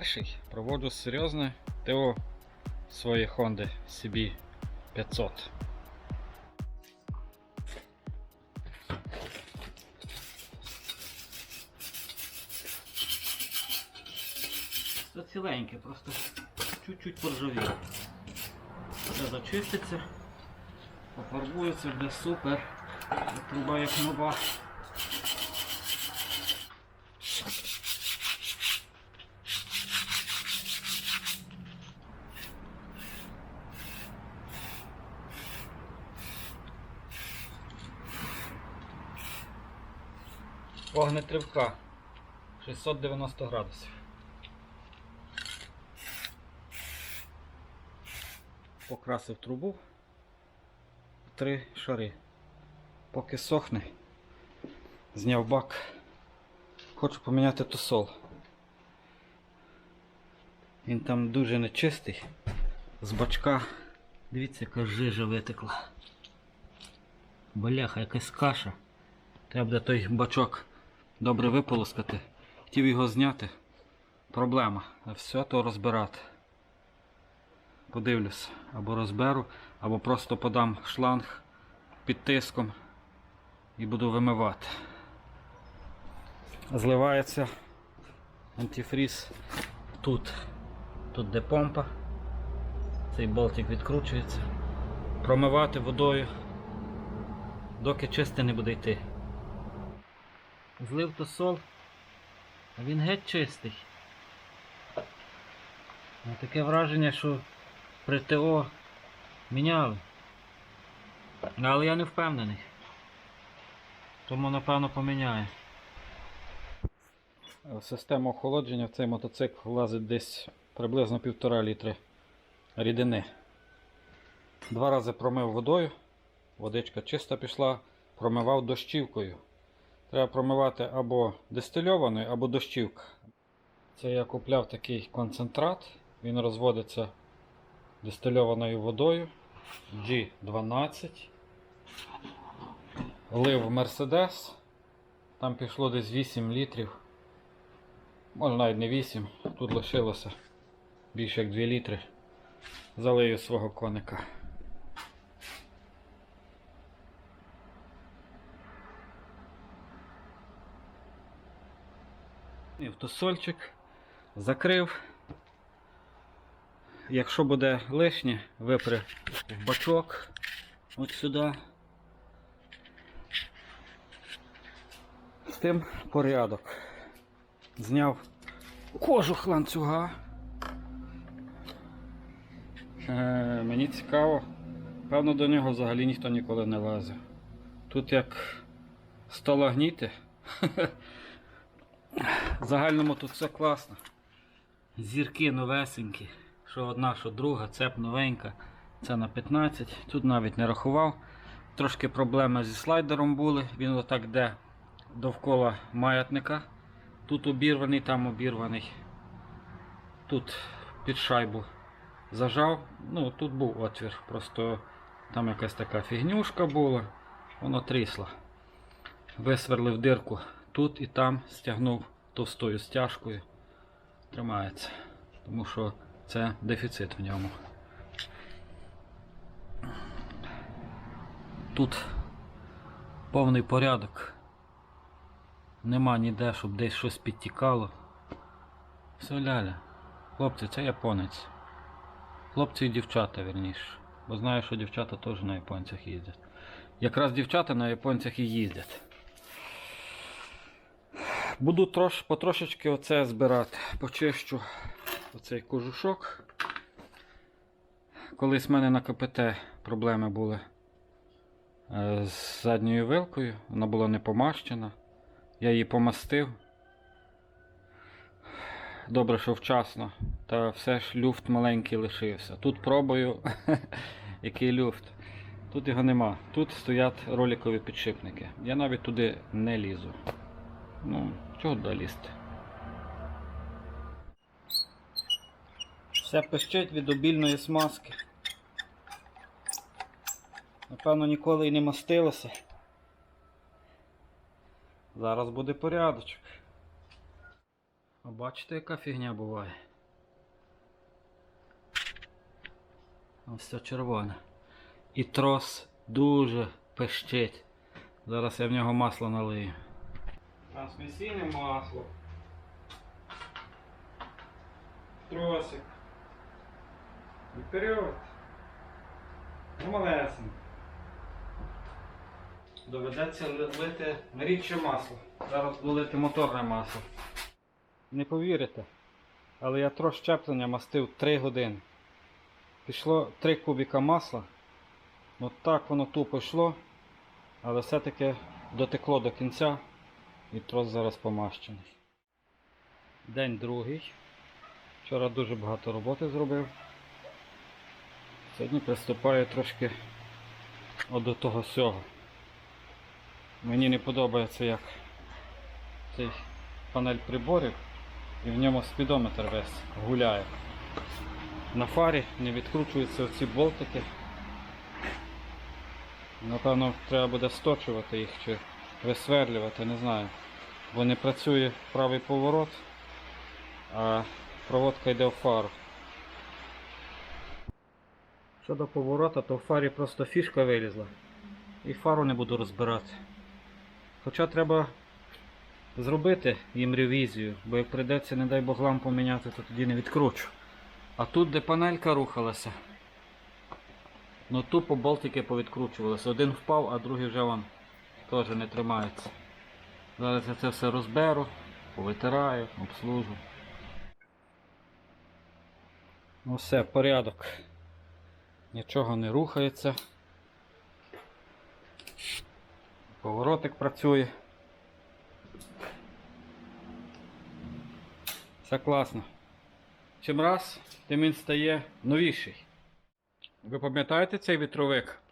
Перший проводжу серйозне ТО своєї Honda CB 500. Це ціленьке, просто чуть-чуть поржавіло. Все зачиститься, пофарбується, буде супер. Труба як нова. Вогнетривка 690 градусів. Покрасив трубу три шари. Поки сохне, зняв бак. Хочу поміняти тосол. Він там дуже нечистий. З бачка. Дивіться, яка жижа витекла. Бляха, якась каша. Треба буде той бачок добре виполоскати. Хотів його зняти. Проблема. Все то розбирати. Подивлюсь, або розберу, або просто подам шланг під тиском і буду вимивати. Зливається антифріз тут. Тут де помпа. Цей болтик відкручується. Промивати водою, доки чисте не буде йти. Злив тосол, а він геть чистий. Ну, Таке враження, що при ТО міняли. Але я не впевнений. Тому напевно поміняю. В систему охолодження в цей мотоцикл влазить десь приблизно півтора літри рідини. Два рази промив водою, водичка чиста пішла, промивав дощівкою. Треба промивати або дистильованою, або дощівка. Це я купляв такий концентрат, він розводиться дистильованою водою G12. Лив в Мерседес. Там пішло десь 8 літрів. Може навіть не 8, тут лишилося більше як 2 літри. Залию свого коника. І в тосольчик закрив. Якщо буде лишнє, випри в бачок от сюди. З тим порядок. Зняв кожух ланцюга. Е, мені цікаво, певно до нього взагалі ніхто ніколи не лазив. Тут як сталагніти. В загальному тут все класно. Зірки новесенькі. Що одна, що друга, цеп новенька. Це на 15. Тут навіть не рахував. Трошки проблеми зі слайдером були. Він отак йде довкола маятника. Тут обірваний, там обірваний. Тут під шайбу зажав. Ну, тут був отвір. Просто там якась така фігнюшка була. Воно трісло. Висверлив дирку тут і там, стягнув товстою стяжкою. Тримається. Тому що це дефіцит в ньому. Тут повний порядок. Нема ніде, щоб десь щось підтікало. Все ляля. Хлопці, це японець. Хлопці і дівчата, вірніше. Бо знаю, що дівчата теж на японцях їздять. Якраз дівчата на японцях і їздять. Буду трош, потрошечки оце збирати. Почищу оцей кожушок. Колись в мене на КПТ проблеми були е, з задньою вилкою. Вона була не помащена. Я її помастив. Добре, що вчасно. Та все ж люфт маленький лишився. Тут пробую, який люфт. Тут його нема. Тут стоять роликові підшипники. Я навіть туди не лізу. Ну, чого лізти? Все пищить від обільної смазки. Напевно, ніколи і не мастилося. Зараз буде порядочок. А бачите, яка фігня буває? Ось це червоне. І трос дуже пищить. Зараз я в нього масло налию. Трансмісійне масло. Тросик. І вперед. Ну, малесенько. Доведеться лити рідше масло. Зараз буду лити моторне масло. Не повірите, але я трос щеплення мастив 3 години. Пішло 3 кубіка масла. От так воно тупо йшло, але все-таки дотекло до кінця і трос зараз помащений. День другий. Вчора дуже багато роботи зробив. Сьогодні приступаю трошки от до того всього. Мені не подобається, як цей панель приборів і в ньому спідометр весь гуляє. На фарі не відкручуються оці болтики. Напевно, треба буде сточувати їх чи висверлювати, не знаю. Бо не працює правий поворот, а проводка йде в фару. Щодо поворота, то в фарі просто фішка вилізла. І фару не буду розбирати. Хоча треба зробити їм ревізію, бо як прийдеться, не дай Бог лампу міняти, то тоді не відкручу. А тут, де панелька рухалася, ну тупо болтики повідкручувалися. Один впав, а другий вже вон теж не тримається. Зараз я це все розберу, повитираю, обслужу. Ну все, порядок. Нічого не рухається. Поворотик працює. Все класно. Чим раз, тим він стає новіший. Ви пам'ятаєте цей вітровик?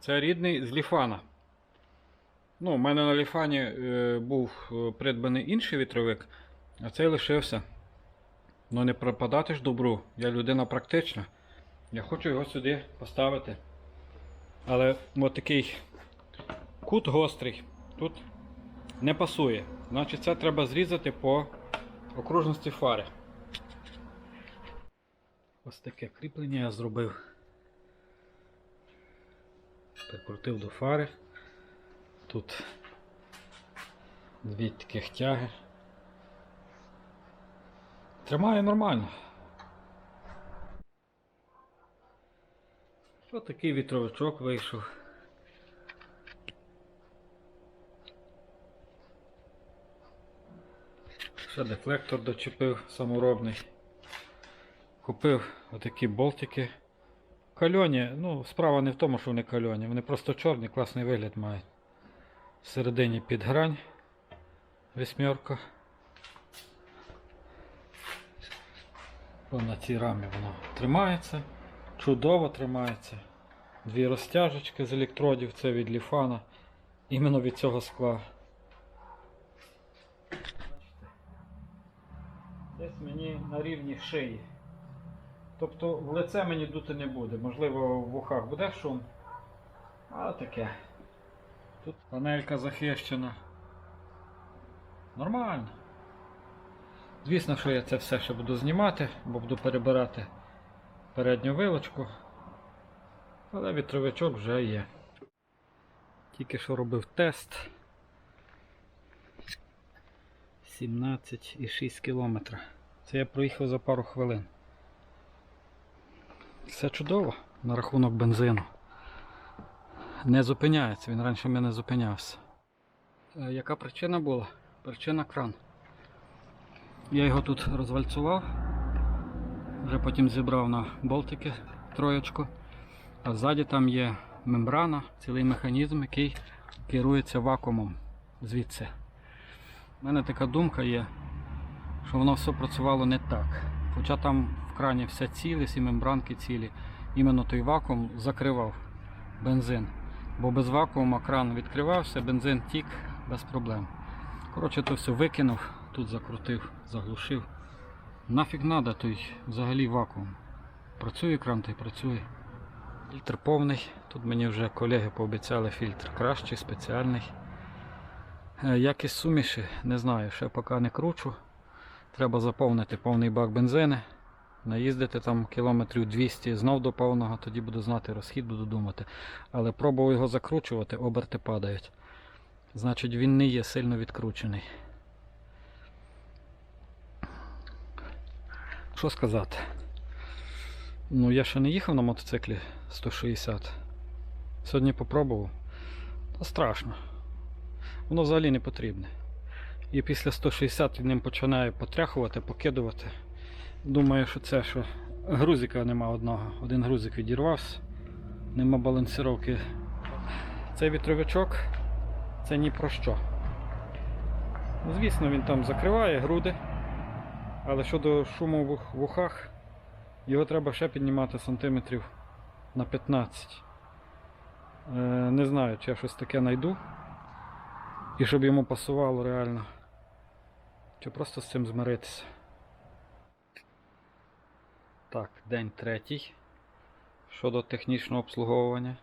Це рідний з ліфана. Ну, у мене на ліфані е, був е, придбаний інший вітровик, а цей лишився. Ну не пропадати ж добру. Я людина практична. Я хочу його сюди поставити. Але от такий кут гострий тут не пасує. Значить це треба зрізати по окружності фари. Ось таке кріплення я зробив. Прикрутив до фари. Тут дві таких тяги. Тримає нормально. Ось такий вітровичок вийшов. Ще дефлектор дочепив саморобний. Купив отакі болтики. Кальоні, ну, справа не в тому, що вони кальоні, вони просто чорні, класний вигляд мають. Всередині під грань. Вісьмерка. На цій рамі воно тримається. Чудово тримається. Дві розтяжечки з електродів, це від ліфана. Іменно від цього скла. Десь мені на рівні шиї. Тобто в лице мені дути не буде. Можливо, в вухах буде шум. А таке. Тут панелька захищена. Нормально. Звісно, що я це все ще буду знімати, бо буду перебирати передню вилочку. Але вітровичок вже є. Тільки що робив тест. 17,6 км. Це я проїхав за пару хвилин. Все чудово на рахунок бензину. Не зупиняється, він раніше в мене зупинявся. Е, Яка причина була? Причина кран. Я його тут розвальцював, вже потім зібрав на болтики троєчку, а ззаді там є мембрана, цілий механізм, який керується вакуумом звідси. У мене така думка є, що воно все працювало не так. Хоча там в крані все ціле, всі мембранки цілі. Іменно той вакуум закривав бензин. Бо без вакуума кран відкривався, бензин тік без проблем. Коротше, то все викинув, тут закрутив, заглушив. Нафіг надо той взагалі вакуум. Працює кран та й працює. Фільтр повний. Тут мені вже колеги пообіцяли фільтр кращий, спеціальний. Е, Якість суміші, не знаю, ще поки не кручу. Треба заповнити повний бак бензини, наїздити там кілометрів 200 знов до повного, тоді буду знати розхід, буду думати. Але пробував його закручувати, оберти падають. Значить він не є сильно відкручений. Що сказати? Ну, я ще не їхав на мотоциклі 160. Сьогодні попробував. Та страшно. Воно взагалі не потрібне. І після 160 від ним починає потряхувати, покидувати. Думаю, що це що грузика нема одного. Один грузик відірвався, нема балансировки. Цей вітровичок це ні про що. Ну, Звісно, він там закриває груди, але щодо шуму в ух- ухах, його треба ще піднімати сантиметрів на 15. Е, не знаю, чи я щось таке знайду. І щоб йому пасувало реально. Чи просто з цим змиритися. Так, день третій. Щодо технічного обслуговування.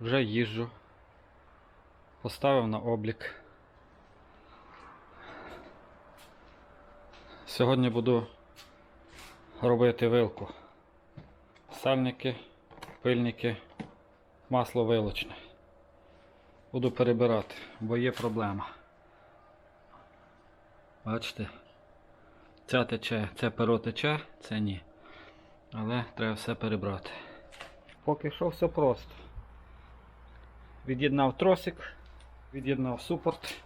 Вже їжджу. Поставив на облік. Сьогодні буду робити вилку. Сальники, пильники, масло вилочне. Буду перебирати, бо є проблема. Бачите? Ця тече, це перо тече, це ні. Але треба все перебрати. Поки що все просто. Від'єднав тросик, від'єднав супорт,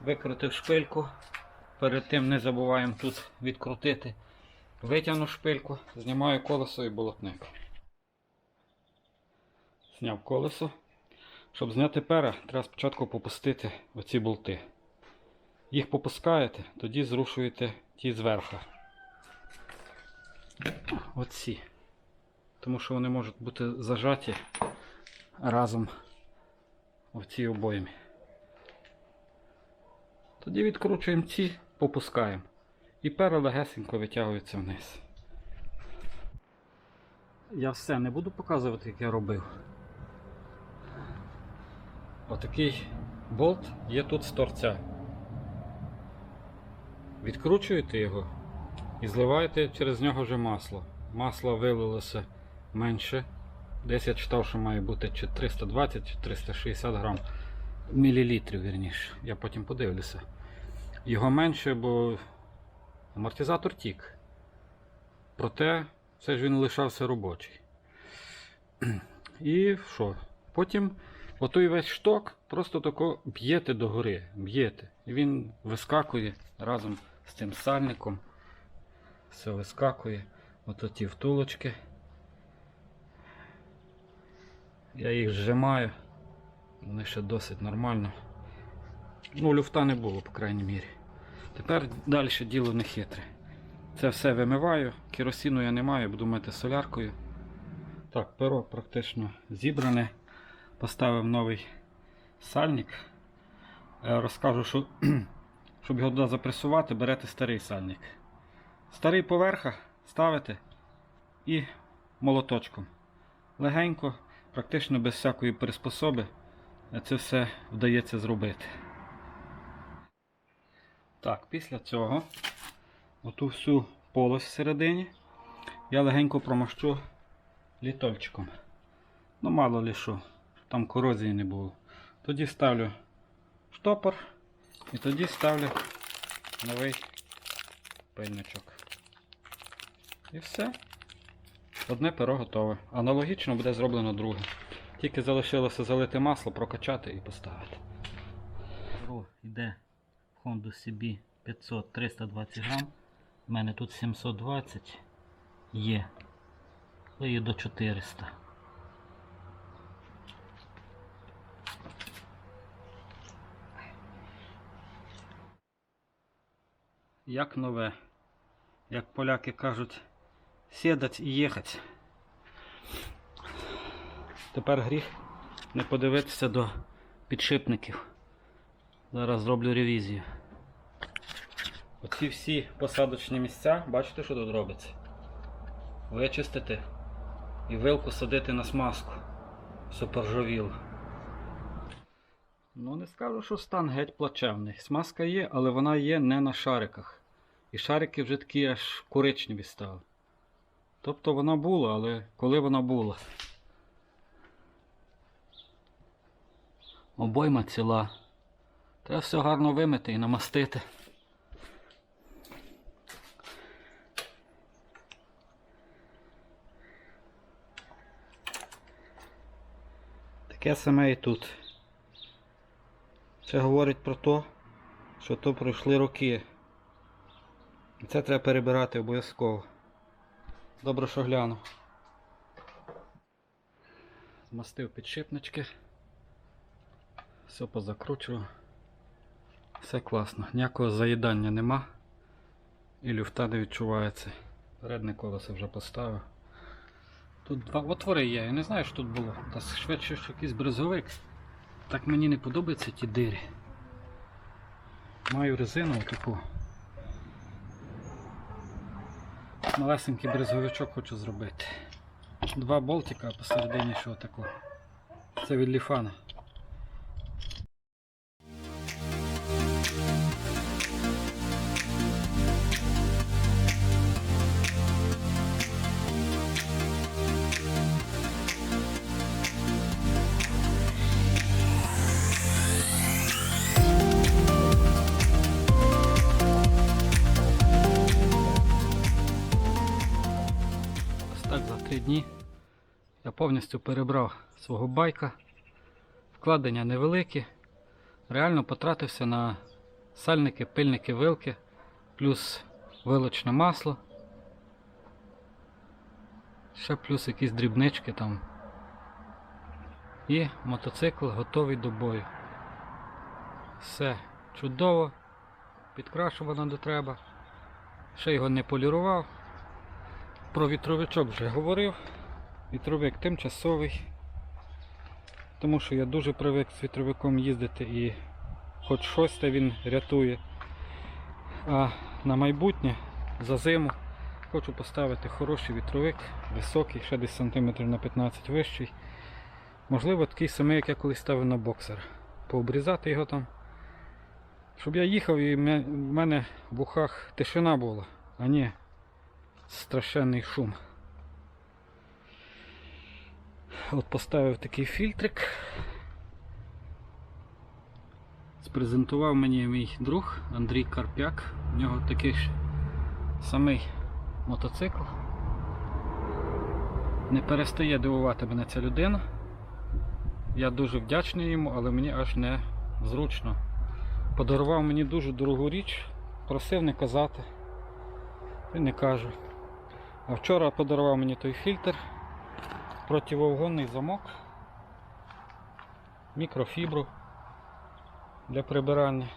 викрутив шпильку. Перед тим не забуваємо тут відкрутити. Витягну шпильку, знімаю колесо і болотник. Зняв колесо. Щоб зняти пера, треба спочатку попустити оці болти. Їх попускаєте, тоді зрушуєте ті зверху. Оці. Тому що вони можуть бути зажаті разом в цій обоймі. Тоді відкручуємо ці, попускаємо. І пера легесенько витягується вниз. Я все не буду показувати, як я робив. Отакий болт є тут з торця. Відкручуєте його і зливаєте через нього вже масло. Масло вилилося менше. Десь я читав, що має бути чи 320 чи 360 грам мілілітрів, вірніше. Я потім подивлюся. Його менше, бо амортизатор тік. Проте все ж він лишався робочий. І що? Потім отой весь шток просто тако б'єте догори, б'єте. І він вискакує разом з цим сальником. Все вискакує. Ото ті втулочки. Я їх зжимаю. Вони ще досить нормально. Ну, люфта не було, по крайній мірі. Тепер далі діло не хитре. Це все вимиваю, керосину я не маю, буду мити соляркою. Так, перо практично зібране. Поставив новий сальник. Е, Розкажу, що щоб його туди запресувати, берете старий сальник. Старий поверха ставите і молоточком. Легенько, практично без всякої приспособи, це все вдається зробити. Так, після цього оту всю полость всередині я легенько промащу літольчиком. Ну, мало ли що, там корозії не було. Тоді ставлю штопор і тоді ставлю новий пильничок. І все. Одне перо готове. Аналогічно буде зроблено друге. Тільки залишилося залити масло, прокачати і поставити. Перо йде в Honda CB 500 320 грам. У мене тут 720 є. Але є до 400. Як нове. Як поляки кажуть, сідать і їхать. Тепер гріх не подивитися до підшипників. Зараз зроблю ревізію. Оці всі посадочні місця, бачите, що тут робиться? Вичистити і вилку садити на смазку. Все поржавіло. Ну, не скажу, що стан геть плачевний. Смазка є, але вона є не на шариках. І шарики вже такі аж коричневі стали. Тобто вона була, але коли вона була. Обойма ціла. Треба все гарно вимити і намастити. Таке саме і тут. Це говорить про те, що то пройшли роки. Це треба перебирати обов'язково. Добре, що гляну. Змастив підшипнички. Все позакручував. Все класно. Ніякого заїдання нема. І люфта не відчувається. Передне колесо вже поставив. Тут два отвори є, я не знаю, що тут було. Та швидше що якийсь брезовик. Так мені не подобаються ті дири. Маю резину таку. Малесенький брезговичок хочу зробити. Два болтика посередині що такого. Це від ліфана. Повністю перебрав свого байка. Вкладення невеликі. Реально потратився на сальники, пильники, вилки, плюс вилочне масло. Ще плюс якісь дрібнички там. І мотоцикл готовий до бою. Все чудово, підкрашувано до треба. Ще його не полірував. Про вітровичок вже говорив. Вітровик тимчасовий. Тому що я дуже привик з вітровиком їздити і хоч щось та він рятує. А на майбутнє за зиму хочу поставити хороший вітровик, високий, ще десь сантиметрів на 15 вищий. Можливо, такий самий, як я колись ставив на боксер. Пообрізати його там. Щоб я їхав і в мене в ухах тишина була, а не страшенний шум. От поставив такий фільтрик. Спрезентував мені мій друг Андрій Карпяк. У нього такий ж самий мотоцикл. Не перестає дивувати мене ця людина. Я дуже вдячний йому, але мені аж не зручно. Подарував мені дуже дорогу річ, просив не казати. І не кажу. А вчора подарував мені той фільтр, противовгонний замок, мікрофібру для прибирання.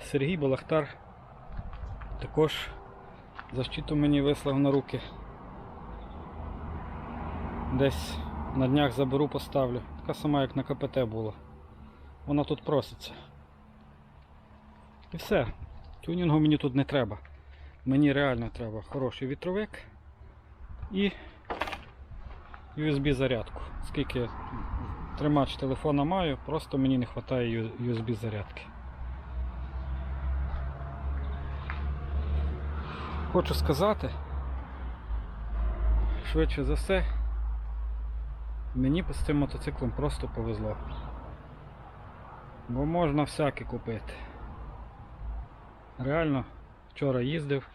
Сергій Балахтар також защиту мені вислав на руки. Десь на днях заберу, поставлю. Така сама, як на КПТ була. Вона тут проситься. І все. Тюнінгу мені тут не треба. Мені реально треба хороший вітровик і USB зарядку. Скільки тримач телефона маю, просто мені не вистачає USB зарядки. Хочу сказати, швидше за все, мені з цим мотоциклом просто повезло. Бо можна всяке купити. Реально, вчора їздив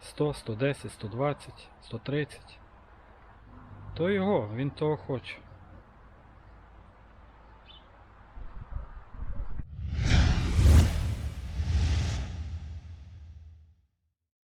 100, 110, 120, 130. То його, він того хоче.